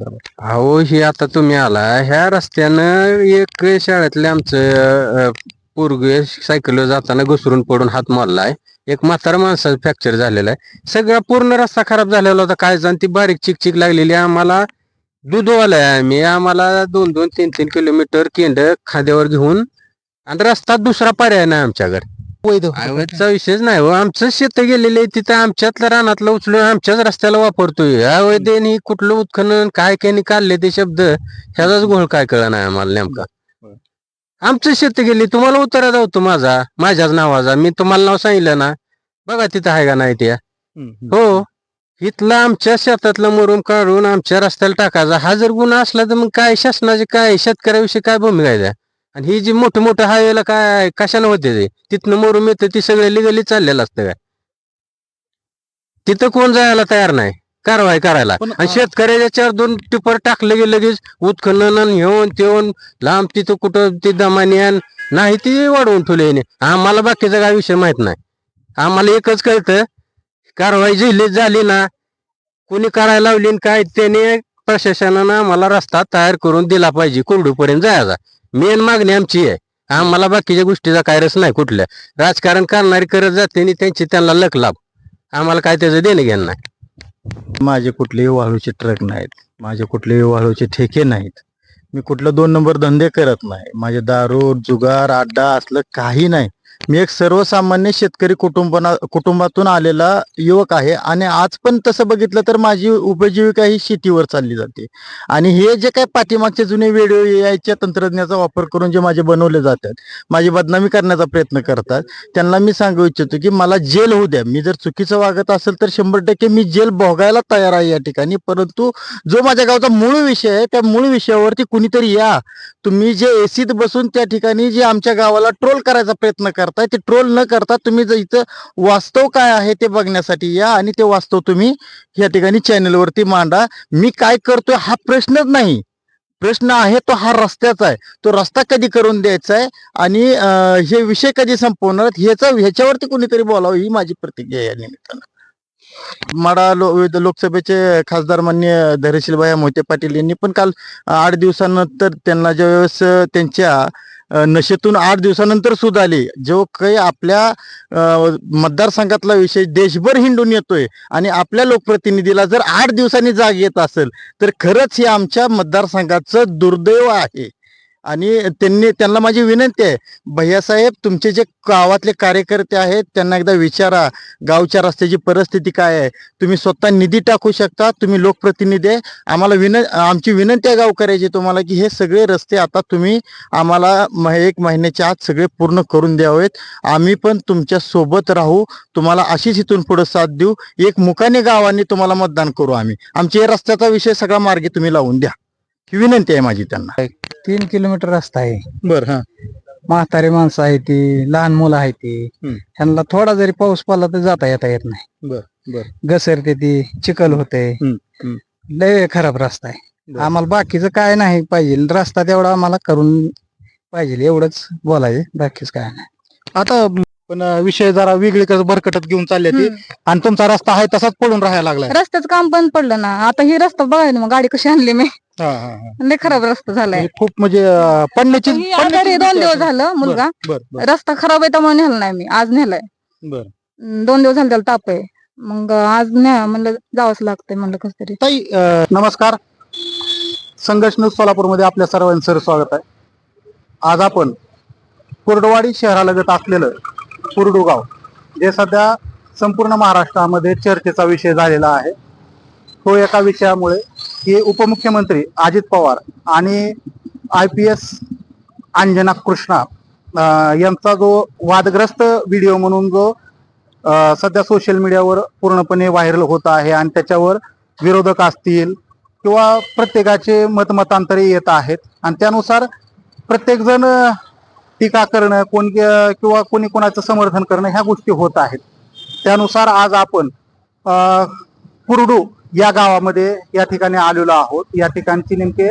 अहो हे आता तुम्ही आला. ह्या रस्त्यानं एक शाळेतले आमचं पूर्ग सायकल जाताना घसरून पडून हात मारलाय एक म्हातारा माणसाचा फ्रॅक्चर झालेला आहे. सगळा पूर्ण रस्ता खराब झालेला होता. काय जाण ती बारीक चिकचिक लागलेली. आम्हाला दुधवालाय आम्ही. आम्हाला दोन दोन तीन तीन किलोमीटर केंड खांद्यावर घेऊन आणि रस्ता दुसरा पर्याय नाही आमच्याकडे. वैध अवैधचा विषयच नाही हो. आमचं शेत गेलेलं आहे तिथं आमच्यातलं रानातलं उचलून आमच्याच रस्त्याला वापरतोय. अवैध आणि कुठलं उत्खनन काय काय काढले ते शब्द ह्याचाच गोळ काय कळ नाही आम्हाला नेमका. बरं. आमचं शेत गेली तुम्हाला उत्तरा जाऊ माझा माझ्याच नावाचा. मी तुम्हाला नाव सांगितलं ना बघा तिथं आहे का नाही ते. हो. इथलं आमच्या शेतातलं मरून काढून आमच्या रस्त्याला टाकायचा. हा जर गुन्हा असला तर मग काय शासनाचे काय शेतकऱ्याविषयी काय भूमिका आहे त्या? आणि ही जी मोठं मोठं हायवेला काय कशानं होते ते? तिथनं मरून येतं ती सगळे लिगली चाललेलं असतं काय? तिथं कोण जायला तयार नाही कारवाई करायला. आणि शेतकऱ्याच्या चार दोन टिपर टाकले की लगेच उत्खनन ह्योन त्योन लांब तिथं कुठं ती दमान्यान नाही ती वाढवून ठेवली. आम्हाला बाकीचा काय विषय माहीत नाही. आम्हाला एकच कळतं कारवाई झाली झाली ना कोणी करायला लावली काय त्याने प्रशासनानं आम्हाला रस्ता तयार करून दिला पाहिजे कुरडूपर्यंत जायचा. मेन मागणी आमची आहे. आम्हाला बाकीच्या गोष्टीचा काय रस नाही कुठल्या. राजकारण करणारी करत जाते आणि त्यांची त्यांना लक लाभ. आम्हाला काय त्याचं देणं घेणं नाही. माझे कुठलेही वाळूचे ट्रक नाहीत. माझे कुठलेही वाळूचे ठेके नाहीत. मी कुठलं दोन नंबर धंदे करत नाही. माझे दारू जुगार अड्डा असलं काही नाही. मी एक सर्वसामान्य शेतकरी कुटुंबना कुटुंबातून आलेला युवक आहे आणि आज पण तसं बघितलं तर माझी उपजीविका ही शेतीवर चालली जाते. आणि हे जे काय पाठीमागचे जुने व्हिडिओ यायच्या तंत्रज्ञानाचा वापर करून जे माझे बनवले जातात माझी बदनामी करण्याचा प्रयत्न करतात त्यांना मी सांगू इच्छितो की मला जेल होऊ द्या. मी जर चुकीचं वागत असेल तर शंभर टक्के मी जेल भोगायला तयार आहे या ठिकाणी. परंतु जो माझ्या गावचा मूळ विषय आहे त्या मूळ विषयावरती कुणीतरी या. तुम्ही जे एसीत बसून त्या ठिकाणी जे आमच्या गावाला ट्रोल करायचा प्रयत्न करा करताय ते ट्रोल न करता तुम्ही जर इथं वास्तव काय आहे ते बघण्यासाठी या आणि ते वास्तव तुम्ही या ठिकाणी चॅनलवरती मांडा. मी काय करतोय हा प्रश्नच नाही. प्रश्न आहे तो हा रस्त्याचा आहे. तो रस्ता कधी करून द्यायचा आहे आणि हे विषय कधी संपवणार ह्याचा ह्याच्यावरती कुणीतरी बोलावं ही माझी प्रतिक्रिया या निमित्तानं. माडा लो लोकसभेचे खासदार मान्य धैर्यशीलभाई मोहिते पाटील यांनी पण काल आठ दिवसानंतर त्यांना ज्यावेळेस त्यांच्या नशेतून आठ दिवसानंतर सुधारली जो काही आपल्या मतदारसंघातला विषय देशभर हिंडून येतोय आणि आपल्या लोकप्रतिनिधीला जर आठ दिवसांनी जाग येत असेल तर खरंच हे आमच्या मतदारसंघाचं दुर्दैव आहे. आणि त्यांनी त्यांना माझी विनंती आहे भैयासाहेब तुमचे जे गावातले कार्यकर्ते आहेत त्यांना एकदा विचारा गावच्या रस्त्याची परिस्थिती काय आहे. तुम्ही स्वतः निधी टाकू शकता तुम्ही लोकप्रतिनिधी आहे. आम्हाला विन आमची विनंती आहे गावकऱ्याची तुम्हाला की हे सगळे रस्ते आता तुम्ही आम्हाला म- एक महिन्याच्या आत सगळे पूर्ण करून द्यावेत. आम्ही पण तुमच्यासोबत राहू तुम्हाला अशीच इथून पुढे साथ देऊ. एक मुकाने गावांनी तुम्हाला मतदान करू आम्ही. आमच्या या रस्त्याचा विषय सगळा मार्गी तुम्ही लावून द्या. ही विनंती आहे माझी त्यांना. तीन किलोमीटर रस्ता आहे. बर हा. म्हातारी माणसं आहे ती लहान मुलं आहे ती. हम्म. त्यांना थोडा जरी पाऊस पडला तर जाता येता येत नाही. बर बर. घसरते ती चिखल होते. हम्म, हम्म. लय खराब रस्ता आहे. बर. आम्हाला बाकीचं काय नाही पाहिजे. रस्ता तेवढा आम्हाला करून पाहिजे. एवढंच बोलायचं. बाकीच काय नाही. आता पण अं, विषय जरा वेगळीकडे भरकटत घेऊन चालले ते. आणि तुमचा रस्ता आहे तसाच पडून राहायला लागलाय. रस्त्याचं काम बंद पडलं ना. आता ही रस्ता बघाय ना मग गाडी कशी आणली मी. हा, हा, हा. लय खराब रस्ता झालाय. म्हणजे खूप म्हणजे अं, पडण्याची आजारी दोन दिवस. झालं मुलगा. बर बर रस्ता खराब आहे त्यामुळे नेला नाही मी. आज नेलाय. बर. अं, दोन दिवस झाले त्याला ताप आहे. मग आज न्या म्हणलं जावंच लागतंय म्हणलं कस तरी ताई अं, नमस्कार. संघर्ष न्यूज सोलापूरमध्ये आपल्या सर्वांचं सर स्वागत आहे. आज आपण कुर्डवाडी शहरालगत असलेलं कुरडूगाव जे सध्या संपूर्ण महाराष्ट्रामध्ये चर्चेचा विषय झालेला आहे. तो एका विषयामुळे की उपमुख्यमंत्री अजित पवार आणि I P S Anjana Krishna यांचा जो वादग्रस्त व्हिडिओ म्हणून जो सध्या सोशल मीडियावर पूर्णपणे व्हायरल होत आहे आणि त्याच्यावर विरोधक असतील किंवा प्रत्येकाचे मतमतांतरे येत आहेत. आणि त्यानुसार प्रत्येकजण टीका करणं कोण किंवा कोणी कोणाचं समर्थन करणं ह्या गोष्टी होत आहेत. त्यानुसार आज आपण कुरडू या गावामध्ये या ठिकाणी आलेलो आहोत. या ठिकाणची नेमके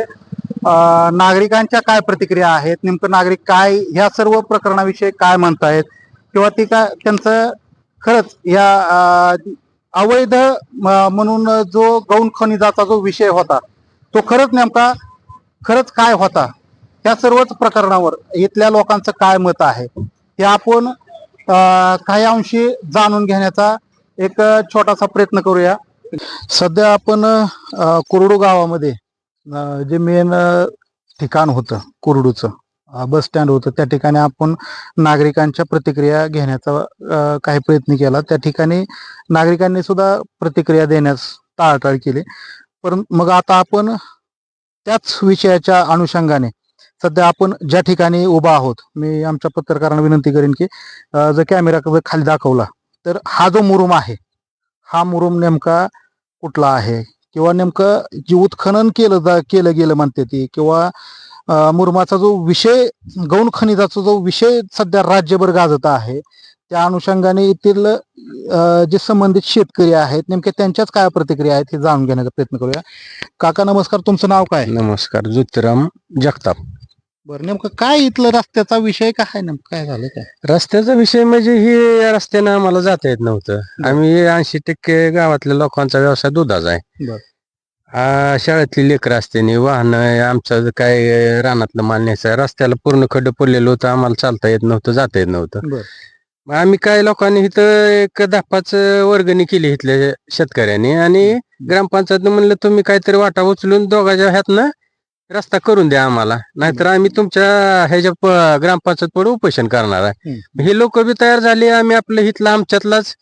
नागरिकांच्या काय प्रतिक्रिया आहेत नेमकं नागरिक काय ह्या सर्व प्रकरणाविषयी काय म्हणतायत किंवा ती काय त्यांचं खरंच या अवैध म- म्हणून जो गौण खनिजाचा जो विषय होता तो खरंच नेमका खरंच काय होता? त्या सर्वच प्रकरणावर इथल्या लोकांचं काय मत आहे हे आपण काही अंशी जाणून घेण्याचा एक छोटासा प्रयत्न करूया. सध्या आपण कुरडू गावामध्ये जे मेन ठिकाण होतं कुरडूचं बस स्टँड होतं त्या ठिकाणी आपण नागरिकांच्या प्रतिक्रिया घेण्याचा काही प्रयत्न केला. त्या ठिकाणी नागरिकांनी सुद्धा प्रतिक्रिया देण्यास टाळाटाळ केली. परंतु मग आता आपण त्याच विषयाच्या अनुषंगाने सध्या आपण ज्या ठिकाणी उभा आहोत मी आमच्या पत्रकारांना विनंती करेन की जर कॅमेरा खाली दाखवला तर हा जो मुरुम आहे हा मुरुम नेमका कुठला आहे? किंवा नेमकं जे उत्खनन केलं जा केलं गेलं म्हणते ती किंवा मुरुमाचा जो विषय गौण खनिजाचा जो विषय सध्या राज्यभर गाजत आहे त्या अनुषंगाने येथील जे संबंधित शेतकरी आहेत नेमक्या त्यांच्याच काय प्रतिक्रिया आहेत हे जाणून घेण्याचा प्रयत्न करूया. काका नमस्कार. तुमचं नाव काय? नमस्कार ज्योतिराम जगताप. बरं नेमकं काय इथलं रस्त्याचा विषय काय आहे नेमकं काय झालं काय रस्त्याचा विषय म्हणजे ही रस्त्यानं आम्हाला जाता येत नव्हतं आम्ही ऐंशी टक्के गावातल्या लोकांचा व्यवसाय दुधाचा आहे बर. आ, शाळेतली लेकरं असते वाहनं आमचं जे काय रानातलं माल न्यायचं. रस्त्याला पूर्ण खड्डं पडलेलं होतं आम्हाला चालता येत नव्हतं जाता येत नव्हतं बर. मग आम्ही काही लोकांनी इथं एक दहा पाच वर्गणी केली इथल्या शेतकऱ्यांनी आणि ग्रामपंचायत म्हणलं तुम्ही काहीतरी वाटा उचलून दोघांच्या ह्यातनं रस्ता करून द्या आम्हाला. नाहीतर आम्ही तुमच्या ह्याच्या ग्रामपंचायत पुढे उपोषण करणार आहे. हे लोक बी तयार झाले आम्ही आपलं इथला आमच्यातलाच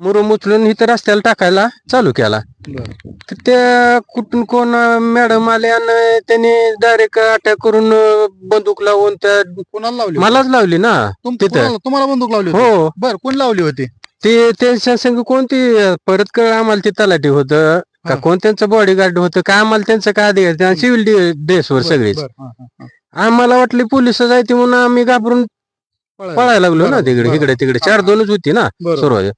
मुरुम उचलून इथं रस्त्याला टाकायला चालू केला. तर त्या कुठून कोण मॅडम आले आणि त्यांनी डायरेक्ट अटॅक करून बंदूक लावून त्या कोणाला लावली मलाच लावली ना तिथं. तुम्हाला बंदूक लावली हो. बर कोण लावली होती? ते त्यांच्या संग कोणती परत कळ आम्हाला ते तलाठी होतं का. कोण त्यांचं बॉडीगार्ड होतं का आम्हाला त्यांचं काय अधिकार सिव्हिल ड्रेसवर सगळीच. आम्हाला वाटली पोलीस जायते म्हणून आम्ही घाबरून पळायला. लागलो ना तिकडे. इकडे तिकडे चार. दोनच होती ना. सुरुवात.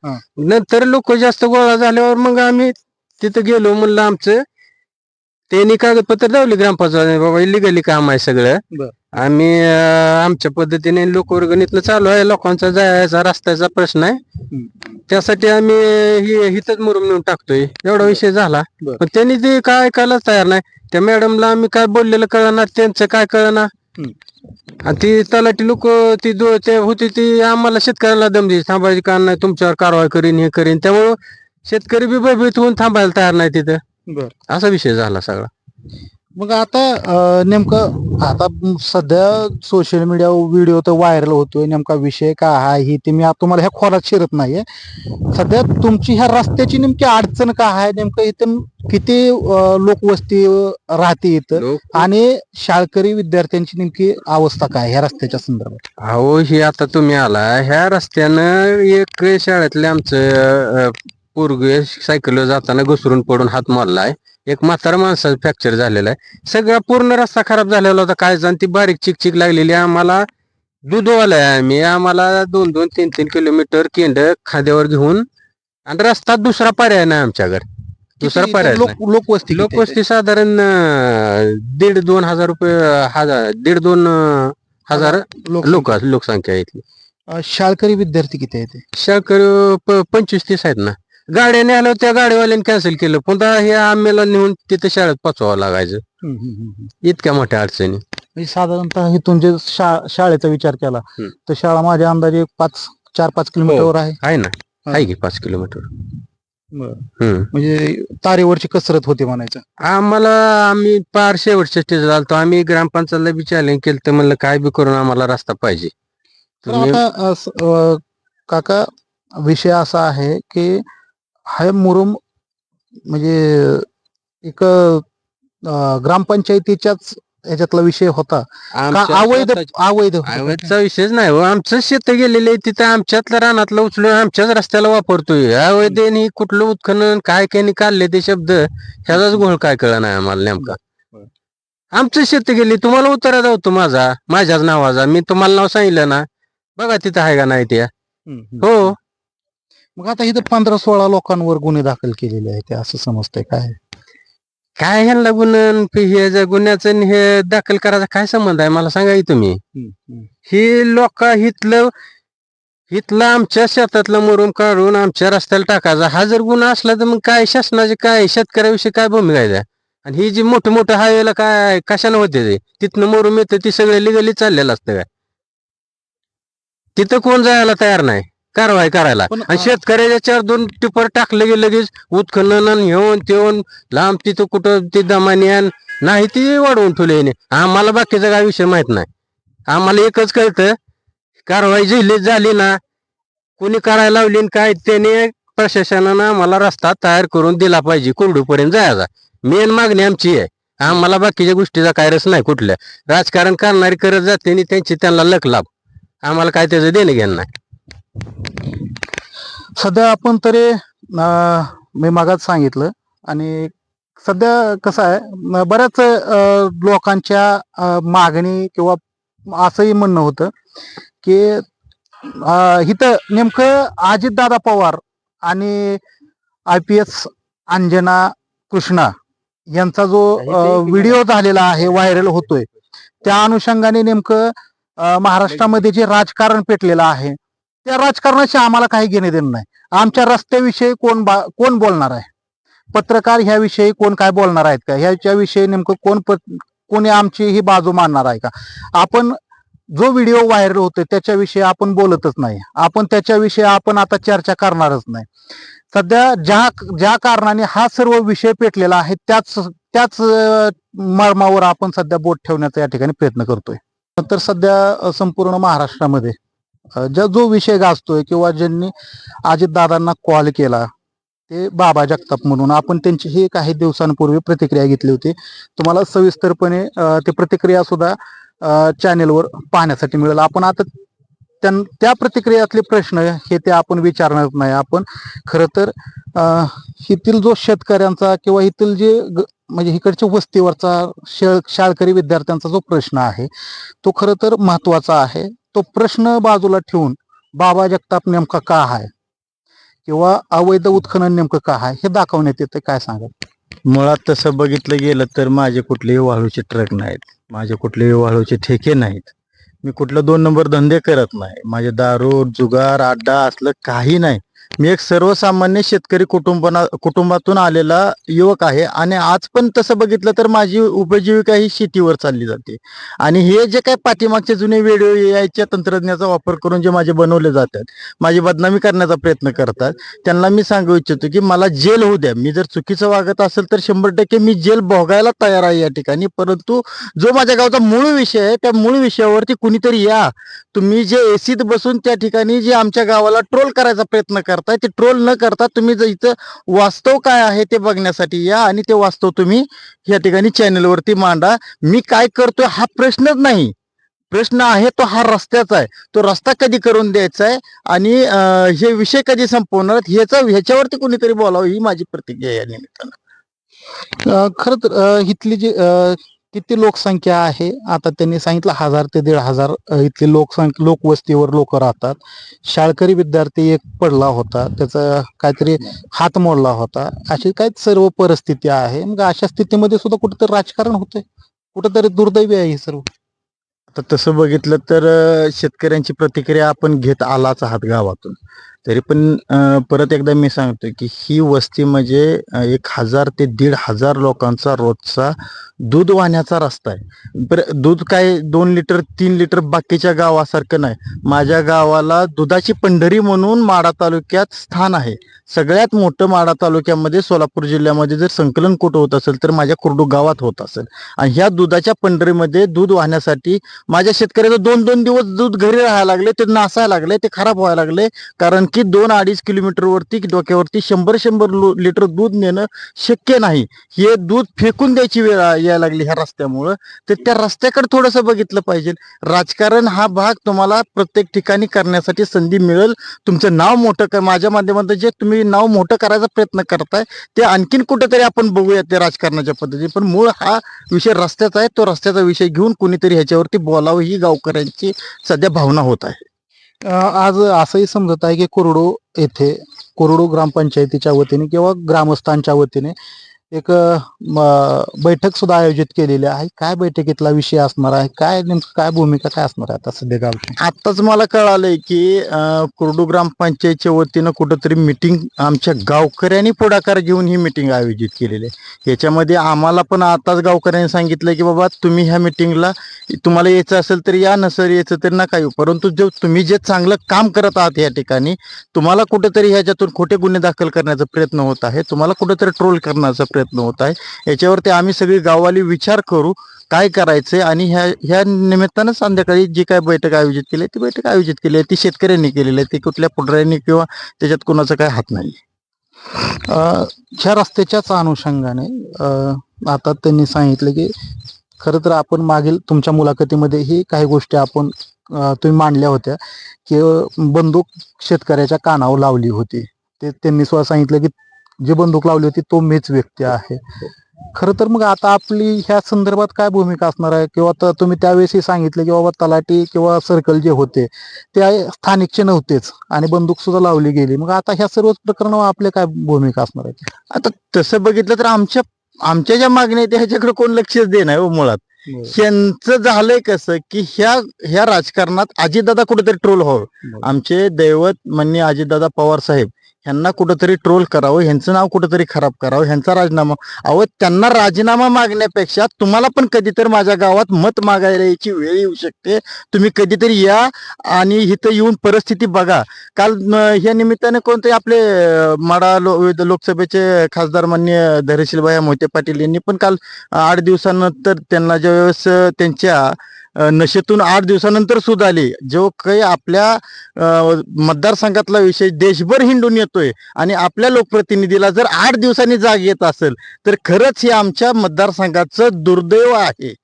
नंतर लोक जास्त गोळा झाल्यावर मग आम्ही तिथं गेलो म्हणलं आमचं त्यांनी कागदपत्र लावली ग्रामपंचायत बाबा इलिगली काम आहे सगळं. बर. आम्ही अं, आमच्या पद्धतीने लोकवर्गणीतलं चालू आहे. लोकांचा जायचा रस्त्याचा प्रश्न आहे. त्यासाठी आम्ही ही हिथंच मुरुम नेऊन टाकतोय. एवढा विषय झाला. बर. पण त्यांनी ते काय ऐकायलाच तयार नाही. त्या मॅडमला आम्ही काय बोललेलं कळणार त्यांचं काय कळणार हम्म. आणि ती तलाठी लोक ती दो ते होती ती आम्हाला शेतकऱ्याला दम द्यायची. थांबायची का नाही? तुमच्यावर कारवाई करीन हे करीन. त्यामुळं शेतकरी बी भयभीत होऊन थांबायला तयार नाही तिथं. बर. असा विषय झाला सगळा. मग आता अं, नेमकं आता सध्या सोशल मीडिया व्हिडिओ तर व्हायरल होतोय. नेमका विषय काय आहे ही ते मी आता तुम्हाला ह्या खोलात शिरत नाहीये. सध्या तुमची ह्या रस्त्याची नेमकी अडचण काय आहे? नेमकं इथं किती अं, लोकवस्ती अं, राहते इथं? आणि शाळकरी विद्यार्थ्यांची नेमकी अवस्था काय ह्या रस्त्याच्या संदर्भात? अहो ही आता तुम्ही आला. ह्या रस्त्यानं एक शाळेतले आमचं पूर्वी सायकल जाताना घसरून पडून हात मारलाय. एक म्हातारा माणसाचा फ्रॅक्चर झालेला आहे. सगळा पूर्ण रस्ता खराब झालेला होता. काय जाण ती बारीक चिक चिक लागलेली. आम्हाला दूधवाला आहे आम्ही. आम्हाला दोन दोन तीन तीन किलोमीटर केंड खाद्यावर घेऊन आणि रस्ता दुसरा पर्याय नाही आमच्याकडे दुसरा पर्याय लोकवस्ती? लोकवस्ती साधारण दीड दोन हजार रुपये हजार दीड दोन हजार. लोक लोकसंख्या. आहे इथली. शाळकरी विद्यार्थी किती आहेत शाळकर पंचवीस तीस आहेत ना. गाड्या न्यायला त्या गाडीवाल्याने कॅन्सल केलं. पुन्हा हे आम्हाला नेऊन तिथे शाळेत पोचवावं लागायचं. इतक्या मोठ्या अडचणी. म्हणजे साधारणतः जे शा- शाळेचा विचार केला हम्म. तर शाळा माझ्या अंदाजे पाच चार पाच किलोमीटरवर आहे. आहे ना. हा. आहे की पाच किलोमीटर? हम्म. म्हणजे तारेवरची कसरत होते म्हणायचं. आम्हाला आम्ही पार शेवटच्या स्टेज आलतो. आम्ही ग्रामपंचायतला चॅलेंज केलं तर म्हणलं काय बी करून आम्हाला रस्ता पाहिजे. तर तुम्ही- आता अस- अं, काका विषय असा आहे की हा मुरुम म्हणजे एक अं, ग्रामपंचायतीच्याच ह्याच्यातला विषय होता. का आमच्या अवैध अवैध होता? अवैधचा विषयच नाही हो. आमचं शेत गेलेले तिथं आमच्यातलं रानातलं उचलून आमच्याच रस्त्याला वापरतोय. अवैध आणि कुठलं उत्खनन काय काय काढले ते शब्द ह्याचाच घोळ काय कळ नाही आम्हाला नेमका. आमचं शेत गेली तुम्हाला उत्तरा जावतो माझा माझ्याच नावाचा. मी तुम्हाला नाव सांगितलं ना बघा तिथं आहे का नाही ते. हम्म, हम्म. हो. मग आता इथं पंधरा सोळा लोकांवर गुन्हे दाखल केलेले आहेत असं समजतंय काय? काय ह्यांना गुन्हा हे गुन्ह्याचं आणि हे दाखल करायचा काय संबंध आहे? मला सांगा की तुम्ही. ही लोक हिथलं हिथलं आमच्या शेतातलं मुरुम काढून आमच्या रस्त्याला टाकायचा. हा जर गुन्हा असला तर मग काय शासनाचे काय शेतकऱ्याविषयी काय भूमिका आहे? आणि ही जी मोठं मोठं हायवेला काय कशानं होते ते? तिथनं मोरून येतं ती सगळे लिगली चाललेलं असतं काय? तिथं कोण जायला तयार नाही? कारवाई करायला. पण, आणि अं, शेतकऱ्याच्या चार दोन टिपर टाकले गेले लगेच उत्खनन हेवन तेवन लांब तिथं कुठं ते दमानी आण नाही ती वाढवून ठेवले याने. आम्हाला बाकीचा काय विषय माहीत नाही. आम्हाला एकच कळतं कारवाई जिल्ह्यात झाली ना कोणी करायला लावली आणि काय त्याने प्रशासनानं आम्हाला रस्ता तयार करून दिला पाहिजे कुरडूपर्यंत जायचा. मेन मागणी आमची आहे. आम्हाला बाकीच्या गोष्टीचा काय रस नाही कुठल्या. राजकारण करणारी करत जाते आणि त्यांची त्यांना लक लाभ. आम्हाला काय त्याचं देणं घेणं नाही. सध्या आपण तरी मी मागात सांगितलं आणि सध्या कसं आहे बऱ्याच लोकांच्या मागणी किंवा असंही म्हणणं होतं की इथं नेमकं अजितदादा पवार आणि I P S Anjana Krishna यांचा जो व्हिडिओ झालेला आहे व्हायरल होतोय त्या अनुषंगाने नेमकं महाराष्ट्रामध्ये जे राजकारण पेटलेलं आहे त्या राजकारणाशी आम्हाला काही घेणे देणं नाही. आमच्या रस्त्याविषयी कोण बा कोण बोलणार आहे? पत्रकार ह्याविषयी कोण काय बोलणार आहेत का? ह्याच्याविषयी नेमकं कोण कोणी आमची ही बाजू मानणार आहे का? आपण जो व्हिडिओ व्हायरल होतोय त्याच्याविषयी आपण बोलतच नाही. आपण त्याच्याविषयी आपण आता चर्चा करणारच नाही. सध्या ज्या ज्या कारणाने हा सर्व विषय पेटलेला आहे त्याच त्याच मर्मावर आपण सध्या बोट ठेवण्याचा या ठिकाणी प्रयत्न करतोय. तर सध्या संपूर्ण महाराष्ट्रामध्ये ज्या जो विषय गाजतोय किंवा ज्यांनी अजितदादांना कॉल केला ते बाबा जगताप म्हणून. आपण त्यांची ही काही दिवसांपूर्वी प्रतिक्रिया घेतली होती. तुम्हाला सविस्तरपणे ते प्रतिक्रिया सुद्धा चॅनेलवर पाहण्यासाठी मिळेल. आपण आता त्यां त्या प्रतिक्रियातले प्रश्न हे ते आपण विचारणार नाही. आपण खरं तर येथील जो शेतकऱ्यांचा किंवा इथील जे ग- म्हणजे इकडच्या वस्तीवरचा शेळ शाळकरी विद्यार्थ्यांचा जो प्रश्न आहे तो खरं तर महत्त्वाचा आहे. तो प्रश्न बाजूला ठेवून बाबा जगताप नेमका का आहे किंवा अवैध उत्खनन नेमकं का आहे हे दाखवण्यात येतं काय सांगा मुळात तसं बघितलं गेलं तर माझे कुठलेही वाळूचे ट्रक नाहीत. माझे कुठलेही वाळूचे ठेके नाहीत. मी कुठलं दोन नंबर धंदे करत नाही. माझे दारू जुगार अड्डा असलं काही नाही. मी एक सर्वसामान्य शेतकरी कुटुंबना कुटुंबातून आलेला युवक आहे आणि आज पण तसं बघितलं तर माझी उपजीविका ही शेतीवर चालली जाते. आणि हे जे काही पाठीमागचे जुने व्हिडिओ यायच्या तंत्रज्ञानाचा वापर करून जे माझे बनवले जातात माझी बदनामी करण्याचा प्रयत्न करतात त्यांना मी सांगू इच्छितो की मला जेल होऊ द्या. मी जर चुकीचं वागत असेल तर शंभर टक्के मी जेल भोगायला तयार आहे या ठिकाणी. परंतु जो माझ्या गावचा मूळ विषय आहे त्या मूळ विषयावरती कुणीतरी या. तुम्ही जे एसीत बसून त्या ठिकाणी जे आमच्या गावाला ट्रोल करायचा प्रयत्न करताय ते ट्रोल न करता तुम्ही जर इथं वास्तव काय आहे ते बघण्यासाठी या आणि ते वास्तव तुम्ही या ठिकाणी चॅनलवरती मांडा. मी काय करतोय हा प्रश्नच नाही. प्रश्न आहे तो हा रस्त्याचा आहे. तो रस्ता कधी करून द्यायचा आहे आणि हे विषय कधी संपवणार ह्याचा ह्याच्यावरती कुणीतरी बोलावं ही माझी प्रतिक्रिया या निमित्तानं. खरं तर इथली जी किती लोकसंख्या आहे? आता त्यांनी सांगितलं हजार ते दीड हजार इथली लोकसंख्या लोकवस्तीवर लोक राहतात. शाळकरी विद्यार्थी एक पडला होता त्याचा काहीतरी हात मोडला होता. अशी काय सर्व परिस्थिती आहे? मग अशा स्थितीमध्ये सुद्धा कुठेतरी राजकारण होतंय? कुठेतरी दुर्दैवी आहे हे सर्व. आता तसं बघितलं तर शेतकऱ्यांची प्रतिक्रिया आपण घेत आलाच आहात गावातून. तरी पण परत एकदा मी सांगतो की ही वस्ती म्हणजे एक हजार ते दीड हजार लोकांचा रोजचा दूध वाहण्याचा रस्ता आहे. पर दूध काय दोन लिटर तीन लिटर बाकीच्या गावासारखं नाही. माझ्या गावाला दुधाची पंढरी म्हणून माडा तालुक्यात स्थान आहे. सगळ्यात मोठं माडा तालुक्यामध्ये सोलापूर जिल्ह्यामध्ये जर संकलन कुठं होत असेल तर माझ्या कुर्डू गावात होत असेल. आणि ह्या दुधाच्या पंढरीमध्ये दूध वाहण्यासाठी माझ्या शेतकऱ्याचं दोन दोन दिवस दूध घरी राहायला लागले ते नासायला लागले ते खराब व्हायला लागले. कारण की दोन अडीच किलोमीटरवरती डोक्यावरती शंभर शंभर लिटर दूध नेणं शक्य नाही. हे दूध फेकून द्यायची वेळ यायला लागली ह्या रस्त्यामुळं. तर त्या रस्त्याकडे थोडंसं बघितलं पाहिजे. राजकारण हा भाग तुम्हाला प्रत्येक ठिकाणी करण्यासाठी संधी मिळेल. तुमचं नाव मोठं कर माझ्या माध्यमातून जे तुम्ही नाव मोठं करायचा प्रयत्न करताय ते आणखीन कुठेतरी आपण बघूया ते राजकारणाच्या पद्धतीने पण मूळ हा विषय रस्त्याचा आहे. तो रस्त्याचा विषय घेऊन कुणीतरी ह्याच्यावरती बोलावं ही गावकऱ्यांची सध्या भावना होत आहे. आज असंही समजत आहे की कोरडो येथे कोरडो ग्रामपंचायतीच्या वतीने किंवा ग्रामस्थांच्या वतीने एक बैठक सुद्धा आयोजित केलेली आहे. काय बैठकीतला विषय असणार आहे? काय नेमकं काय भूमिका काय असणार आहे आता सध्या गावची? आताच मला कळालंय की कुर्डू ग्रामपंचायतच्या वतीनं कुठंतरी मिटिंग आमच्या गावकऱ्यांनी पुढाकार घेऊन ही मिटिंग आयोजित केलेली आहे. याच्यामध्ये आम्हाला पण आताच गावकऱ्यांनी सांगितलं की बाबा तुम्ही ह्या मिटिंगला तुम्हाला यायचं असेल तर या नसेल यायचं तर नका येऊ. परंतु जो तुम्ही जे चांगलं काम करत आहात या ठिकाणी तुम्हाला कुठेतरी ह्याच्यातून खोटे गुन्हे दाखल करण्याचा प्रयत्न होत आहे. तुम्हाला कुठेतरी ट्रोल करण्याचा प्रयत्न होत आहे. याच्यावरती आम्ही सगळी गाववाली विचार करू काय करायचंय आणि ह्या ह्या निमित्तानं संध्याकाळी जी काय बैठक आयोजित केली ती बैठक आयोजित केली आहे. ती शेतकऱ्यांनी केलेली आहे. ती कुठल्या पुढऱ्यांनी किंवा त्याच्यात कुणाचा काय हात नाही. ह्या रस्त्याच्याच अनुषंगाने आता त्यांनी सांगितलं की खरं तर आपण मागील तुमच्या मुलाखतीमध्ये ही काही गोष्टी आपण तुम्ही मांडल्या होत्या की बंदूक शेतकऱ्याच्या कानावर लावली होती. ते त्यांनी सुद्धा सांगितलं की जी बंदूक लावली होती तो मीच व्यक्ती आहे. खरं तर मग आता आपली ह्या संदर्भात काय भूमिका असणार आहे? किंवा तुम्ही त्यावेळेसही सांगितलं की बाबा तलाठी किंवा सर्कल जे होते ते स्थानिकचे नव्हतेच आणि बंदूक सुद्धा लावली गेली. मग आता ह्या सर्वच प्रकरणावर आपल्या काय भूमिका असणार आहे? आता तसं बघितलं तर आमच्या आमच्या ज्या मागण्या आहेत ह्याच्याकडे कोण लक्षच देणार हो मुळात. ह्यांचं झालंय कसं की ह्या ह्या राजकारणात अजितदादा कुठेतरी ट्रोल व्हावं. आमचे दैवत मान्य अजितदादा पवार साहेब ह्यांना कुठंतरी ट्रोल करावं ह्यांचं नाव कुठंतरी खराब करावं ह्यांचा राजीनामा. अहो त्यांना राजीनामा मागण्यापेक्षा तुम्हाला पण कधीतरी माझ्या गावात मत मागायला यायची वेळ येऊ शकते. तुम्ही कधीतरी या आणि इथं येऊन परिस्थिती बघा. काल या ह्या निमित्ताने कोणते आपले माडा लो, लोकसभेचे खासदार मान्य धैर्यशीलभाई मोहिते पाटील यांनी पण काल आठ दिवसानंतर त्यांना ज्यावेळेस त्यांच्या नशेतून आठ दिवसानंतर सुद्ध आली. जो काही आपल्या मतदारसंघातला विषय देशभर हिंडून येतोय आणि आपल्या लोकप्रतिनिधीला जर आठ दिवसांनी जाग येत असेल तर खरंच हे आमच्या मतदारसंघाचं दुर्दैव आहे.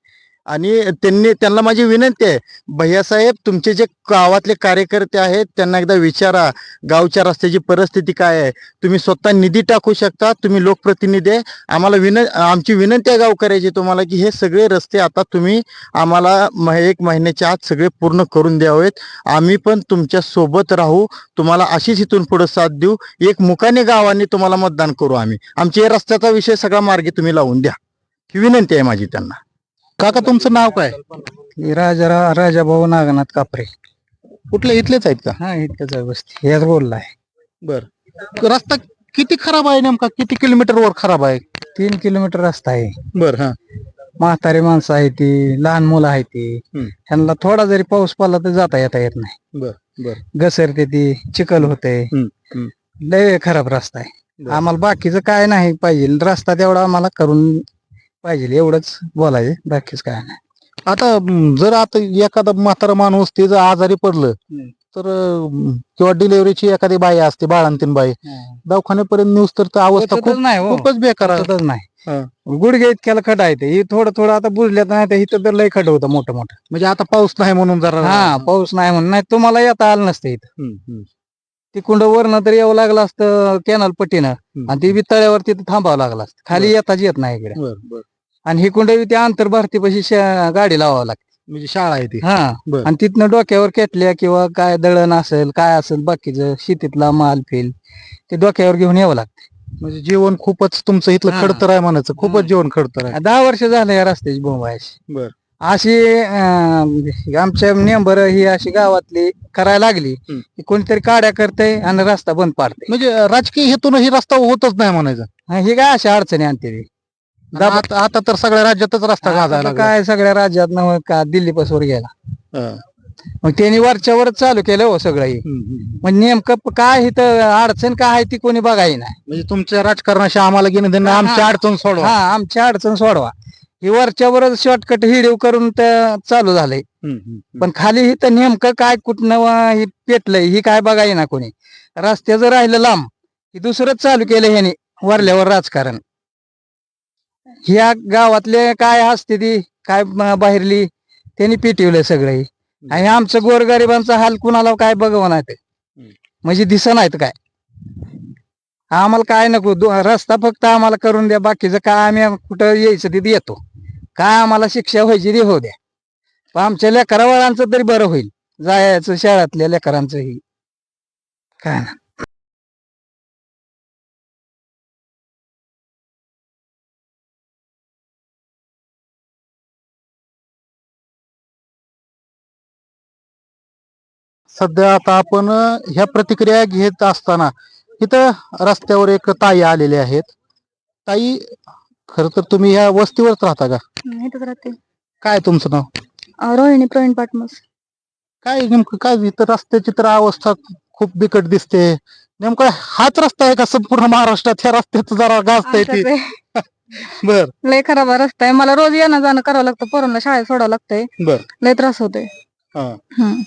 आणि त्यांनी त्यांना माझी विनंती आहे भैयासाहेब तुमचे जे गावातले कार्यकर्ते आहेत त्यांना एकदा विचारा गावच्या रस्त्याची परिस्थिती काय आहे. तुम्ही स्वतः निधी टाकू शकता तुम्ही लोकप्रतिनिधी आहे. आम्हाला विन आमची विनंती आहे गावकऱ्याची तुम्हाला की हे सगळे रस्ते आता तुम्ही आम्हाला एक महिन्याच्या आत सगळे पूर्ण करून द्यावेत. आम्ही पण तुमच्यासोबत राहू तुम्हाला अशीच इथून पुढे साथ देऊ. एक मुकाने गावाने तुम्हाला मतदान करू आम्ही. आमच्या या रस्त्याचा विषय सगळा मार्गी तुम्ही लावून द्या. ही विनंती आहे माझी त्यांना. काका तुमचं नाव काय? राजा राजा भाऊ नागनाथ कापरे. कुठले? इथलेच आहेत का? हा इतकंच आहे बसते हेच बोललाय रस्ता किती खराब आहे नेमका? किती किलोमीटर वर खराब आहे? तीन किलोमीटर रस्ता आहे. बर हा. म्हातारी माणसं आहे ती लहान मुलं आहे ती. हम्म. ह्यांना थोडा जरी पाऊस पडला तर जाता येता येत नाही. बर बर. घसरते ती चिखल होते. हम्म, हम्म. लय खराब रस्ता आहे. बर. आम्हाला बाकीचं काय नाही पाहिजे. रस्ता तेवढा आम्हाला करून पाहिजे एवढंच बोलायचं बाकीच काय नाही. आता जर आता एखादा म्हातारा माणूस ते जर आजारी पडलं. तर किंवा डिलिव्हरीची एखादी बाई असते बाळांतीन बाई दवाखान्यापर्यंत न्यूज तर अवस्था खूप नाही हो. खूपच बेकार नाही. गुडघे इतक्याला खड आहे ते. हे थोडं थोडं आता बुजल्यात नाही तर इथं तर लय खड होतं मोठं मोठं. म्हणजे आता पाऊस नाही म्हणून जरा. हा पाऊस नाही म्हणून. नाही तुम्हाला येता आलं नसतं इथं. हम्म, हम्म. ती कुंड वरनं तर यावं लागलं असतं कॅनल पट्टीनं. आणि ती बी तळ्यावर तिथं थांबावं लागलं असतं. खाली येताच येत नाही इकडे. आणि ही कुंड बी त्या आंतरभारती पशी गाडी लावावं लागते म्हणजे शाळा आहे ती हा बर. आणि तिथनं डोक्यावर केटल्या किंवा काय दळण असेल काय असेल बाकीचं शेतीतला माल फिल ते डोक्यावर घेऊन यावं लागतं म्हणजे जेवण खूपच तुमचं इथलं हा. खडतर आहे म्हणायचं खूपच हम्म. जेवण खडतर आहे दहा वर्ष झालं या रस्त्याची बोंब आहे अशी बर. अशी अं, आमच्या नेंबर ही अशी गावातली करायला लागली हम्म. की कोणीतरी काड्या करते आणि रस्ता बंद पाडते म्हणजे राजकीय हेतून ही रस्ता होतच नाही म्हणायचं हा, ही काय अशा अडचणी आणते. आता आता तर सगळ्या राज्यातच रस्ता गाजायला आता लागला. काय सगळ्या राज्यात का दिल्ली पासवर गेला हा. मग त्यांनी वरच्यावरच चालू केलं हो सगळं हे. हम्म, हम्म. मग नेमकं प- काय इथं अडचण काय आहे ती कोणी बघाय नाही म्हणजे तुमच्या राजकारणाशी आम्हाला घेणं देणं हा, आमची. अडचण सोडवा हा आमची अडचण सोडवा ही वरच्यावरच शॉर्टकट हिडीव करून त्या चालू झालंय हम्म, हम्म, पण खाली ही तर नेमकं काय कुठनं वा ही पेटलंय ही काय बघाय ना कोणी रस्त्याचं राहिलं लांब ही दुसरंच चालू केलं ह्याने वरल्यावर राजकारण ह्या गावातले काय असते ती काय बाहेरली त्यांनी पेटवलंय सगळं. आणि आमचं गोरगरिबांचा हाल कुणाला काय बघावं नाही ते. म्हणजे दिस नाहीत काय. आम्हाला काय नको रस्ता फक्त आम्हाला करून द्या बाकीचं काय आम्ही कुठं यायचं तिथे येतो काय आम्हाला शिक्षा व्हायची ती होऊ द्या. पण आमच्या लेकरावाळांचं तरी बरं होईल. जायचं शाळातल्या लेकरांचं ही काय ना. सध्या आता आपण ह्या प्रतिक्रिया घेत असताना इथं रस्त्यावर एक ताई आलेले आहेत. ताई खर तर तुम्ही ह्या वस्तीवरच राहता का? इथंच राहते. काय तुमचं नाव? अं, रोहिणी प्रवीण पाटमस. काय नेमकं काय इथं रस्त्याची तर अवस्था खूप बिकट दिसते. नेमका हाच रस्ता आहे का संपूर्ण महाराष्ट्रात? ह्या रस्त्याचं जरा गाजतंय ती. असंच आहे. बर लय खराब रस्ता आहे. मला रोज येणं जाणं करावं लागतं. पोरांना शाळेत सोडावं लागतंय. बर. लय त्रास होतोय. हा. हम्म.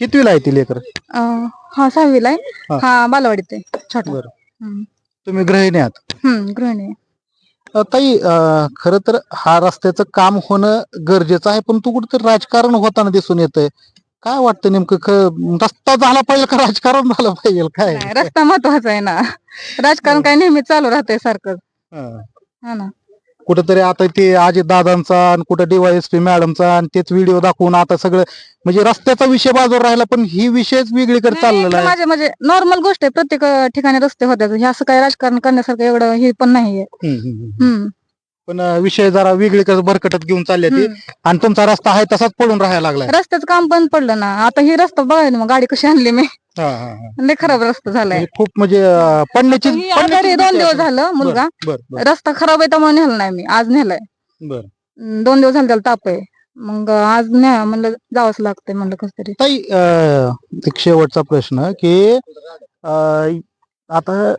कितवीला आहे ती लेकर? अं, हा सहावीला आहे. हा. हा बालवाडीत आहे. छोटा. बरं. हम्म. तुम्ही गृहिणी आहात? हम्म गृहिणी आहे. अ, ताई खर तर हा रस्त्याचं काम होणं गरजेचं आहे पण तू कुठेतरी राजकारण होताना दिसून येतंय. काय वाटतं नेमकं? ख- रस्ता झाला पाहिजे का राजकारण झालं पाहिजे? काय? नाही, रस्ता महत्त्वाचा आहे ना. राजकारण काय नेहमी चालू राहतंय सारखं. हा. हा ना. कुठेतरी आता ते अजित दादांचा आणि कुठं डीवायएसपी मॅडमचा आणि तेच व्हिडिओ दाखवून आता सगळं म्हणजे रस्त्याचा विषय बाजूवर राहिला पण ही विषयच वेगळीकडे चाललेला आहे माझे म्हणजे नॉर्मल गोष्ट आहे प्रत्येक ठिकाणी रस्ते होत्यात हे असं काही राजकारण करण्यासारखं एवढं हे पण नाहीये हम्म, हम्म, हम्म. हम्म. पण अ, विषय जरा वेगळीकडे भरकटत घेऊन चालले ते हम्म. आणि तुमचा रस्ता आहे तसाच पडून राहायला लागलाय रस्त्याचं काम बंद पडलं ना आता ही रस्ता बघाय ना मग गाडी कशी आणली मी. लय खराब रस्ता झालाय. म्हणजे खूप म्हणजे पडण्याची आजारी दोन दिवस झालं मुलगा. रस्ता खराब आहे त्यामुळे नेला नाही मी आज नेलाय. दोन दिवस झाले त्याला ताप आहे. मग आज न्या म्हणलं जावंच लागतंय म्हणलं कस तरी. ताई एक शेवटचा प्रश्न की आता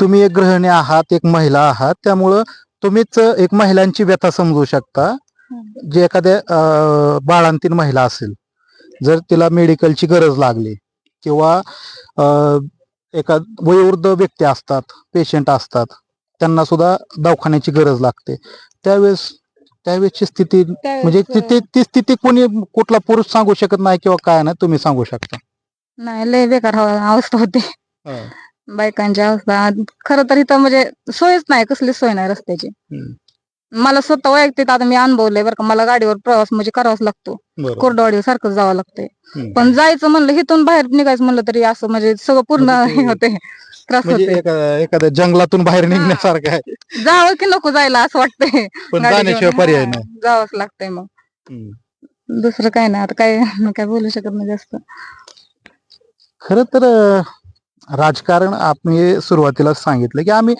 तुम्ही एक गृहिणी आहात एक महिला आहात त्यामुळं तुम्हीच एक महिलांची व्यथा समजू शकता. जे एखाद्या बाळांतीन महिला असेल जर तिला मेडिकलची गरज लागली किंवा एका वयोवृद्ध व्यक्ती असतात पेशंट असतात त्यांना सुद्धा दवाखान्याची गरज लागते. त्यावेळेस त्यावेळेसची स्थिती म्हणजे ती त्यावेळेस, ती- स्थिती कोणी कुठला पुरुष सांगू शकत नाही किंवा काय नाही तुम्ही सांगू शकता. नाही लय बेकार अवस्था होती. बायकांची अवस्था खरं तर इथं म्हणजे सोयच नाही कसली सोय नाही रस्त्याची. मला स्वतः वैयक्तिक आता मी अनुभवलंय बरं का मला गाडीवर प्रवास म्हणजे करावाच लागतो. कोरडवाडीवर सारखं जावं लागतंय. हम्म. पण जायचं म्हणलं इथून बाहेर निघायचं म्हणलं तरी असं म्हणजे सगळं पूर्ण म्हणजे ते- हे होते त्रास म्हणजे होते एका- एखाद्या जंगलातून बाहेर निघण्यासारखं आहे. जावं की नको जायला असं वाटतंय. पण गाडी जाण्याशिवाय घेऊन. पर्याय हा, नाही. जावंच लागतंय मग. हम्म. दुसरं काय नाही आता काय काय बोलू शकत नाही जास्त. खर तर अ, राजकारण आपण सुरुवातीला सांगितलं की आम्ही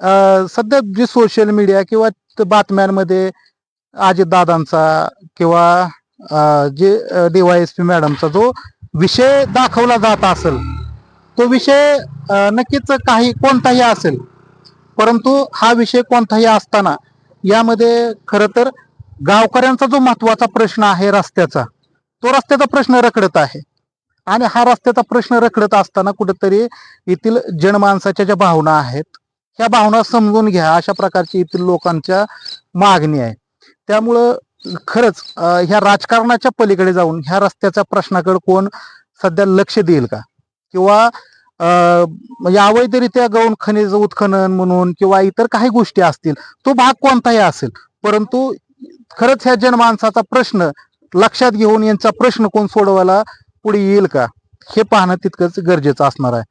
सध्या जे सोशल मीडिया किंवा बातम्यांमध्ये अजितदादांचा किंवा जे डीवायएसपी मॅडमचा जो विषय दाखवला जात असेल तो विषय नक्कीच काही कोणताही असेल परंतु हा विषय कोणताही असताना यामध्ये खर तर गावकऱ्यांचा जो महत्त्वाचा प्रश्न आहे रस्त्याचा तो रस्त्याचा प्रश्न रखडत आहे. आणि हा रस्त्याचा प्रश्न रखडत असताना कुठेतरी येथील जनमानसाच्या ज्या भावना आहेत ह्या भावना समजून घ्या अशा प्रकारची येथील लोकांच्या मागणी आहे. त्यामुळं खरंच ह्या राजकारणाच्या पलीकडे जाऊन ह्या रस्त्याच्या प्रश्नाकडे कोण सध्या लक्ष देईल का? किंवा म्हणजे अवैधरित्या गौण खनिज उत्खनन म्हणून किंवा इतर काही गोष्टी असतील तो भाग कोणताही असेल परंतु खरंच ह्या जनमानसाचा प्रश्न लक्षात घेऊन यांचा प्रश्न कोण सोडवायला पुढे येईल का? हे पाहणं तितकंच गरजेचं असणार आहे.